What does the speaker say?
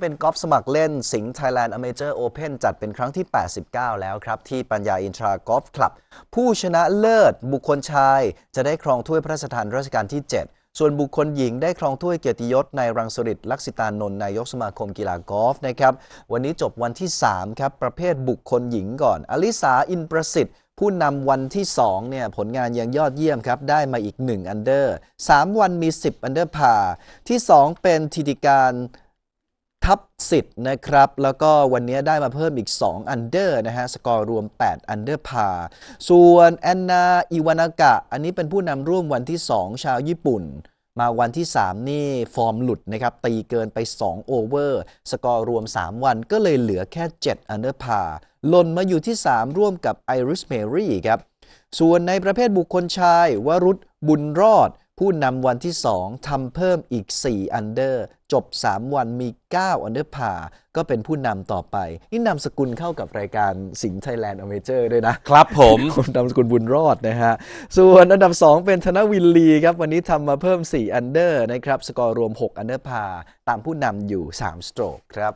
เป็นกอล์ฟสมัครเล่นสิงห์ Thailand Amateur Open จัดเป็นครั้งที่ 89 แล้วครับ ที่ปัญญาอินทรากอล์ฟคลับ ผู้ชนะเลิศบุคคลชาย จะได้ครองถ้วยพระราชทานรัชกาลที่ 7 ส่วนบุคคลหญิงได้ครองถ้วยเกียรติยศในรังสฤษดิ์ลักษิตานนท์นายกสมาคมกีฬากอล์ฟนะครับ วันนี้จบวันที่ 3 ครับ ประเภทบุคคลหญิงก่อน อลิสาอินประสิทธิ์ผู้นำวันที่ 2 เนี่ย ผลงานยังยอดเยี่ยมครับ ได้มาอีก 1 อันเดอร์ 3 วันมี 10 อันเดอร์พาที่ 2 เป็นธิติการ ทับสิทธิ์นะครับ แล้วก็วันนี้ได้มาเพิ่มอีก 2 อันเดอร์นะฮะ สกอร์รวม 8 อันเดอร์พา ส่วนแอนนาอิวานากะ อันนี้เป็นผู้นำร่วมวันที่ 2 ชาวญี่ปุ่น มาวันที่ 3 นี่ฟอร์มหลุดนะครับ ตีเกินไป 2 โอเวอร์ สกอร์รวม 3 วันก็เลยเหลือแค่ 7 อันเดอร์พาหล่นมาอยู่ที่ 3 ร่วมกับไอริสเมรี่ครับ ส่วนในประเภทบุคคลชายวรุษบุญรอด ผู้นำวันที่ 2ทำเพิ่มอีก 4 อันเดอร์ จบ 3 วันมี 9 อันเดอร์พาก็เป็นผู้นำต่อไป นี่นำสกุลเข้ากับรายการสิงห์ไทยแลนด์อเมเจอร์ด้วยนะ ครับผมคนนำสกุลบุญรอดนะฮะ ส่วนอันดับ 2 เป็นธนวินลีครับ วันนี้ทำมาเพิ่ม 4 อันเดอร์นะครับ สกอร์รวม 6 อันเดอร์พาตามผู้นำอยู่ 3 สโตรกครับ